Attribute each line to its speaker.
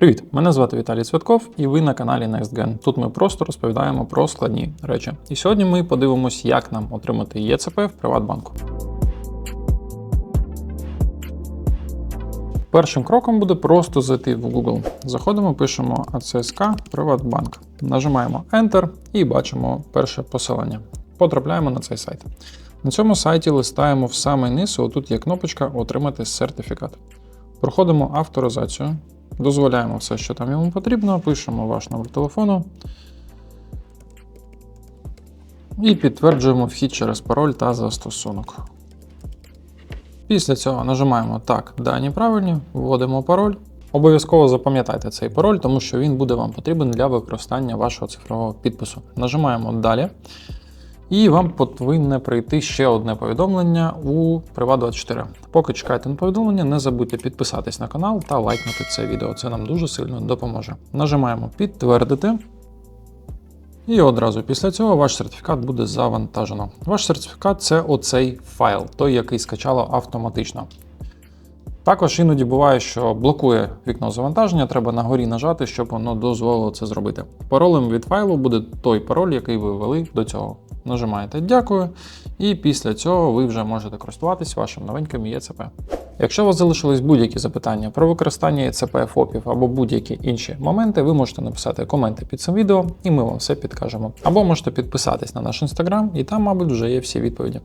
Speaker 1: Привіт! Мене звати Віталій Цвятков, і ви на каналі NextGen. Тут ми просто розповідаємо про складні речі. І сьогодні ми подивимось, як нам отримати ЄЦП в Приватбанку. Першим кроком буде просто зайти в Google. Заходимо, пишемо АЦСК Приватбанк. Нажимаємо Enter і бачимо перше посилання. Потрапляємо на цей сайт. На цьому сайті листаємо в самий низ, отут є кнопочка Отримати сертифікат. Проходимо авторизацію, дозволяємо все, що там йому потрібно, пишемо ваш номер телефону і підтверджуємо вхід через пароль та застосунок. Після цього нажимаємо Так, дані правильні, вводимо пароль. Обов'язково запам'ятайте цей пароль, тому що він буде вам потрібен для використання вашого цифрового підпису. Нажимаємо Далі. І вам повинне прийти ще одне повідомлення у Privat24. Поки чекаєте на повідомлення, не забудьте підписатись на канал та лайкнути це відео. Це нам дуже сильно допоможе. Нажимаємо підтвердити. І одразу після цього ваш сертифікат буде завантажено. Ваш сертифікат це оцей файл, той, який скачало автоматично. Також іноді буває, що блокує вікно завантаження, треба на горі нажати, щоб воно дозволило це зробити. Паролем від файлу буде той пароль, який ви ввели до цього. Нажимаєте Дякую, і після цього ви вже можете користуватись вашим новеньким ЄЦП. Якщо у вас залишились будь-які запитання про використання ЄЦП, ФОПів або будь-які інші моменти, ви можете написати коменти під цим відео, і ми вам все підкажемо. Або можете підписатись на наш інстаграм, і там, мабуть, вже є всі відповіді.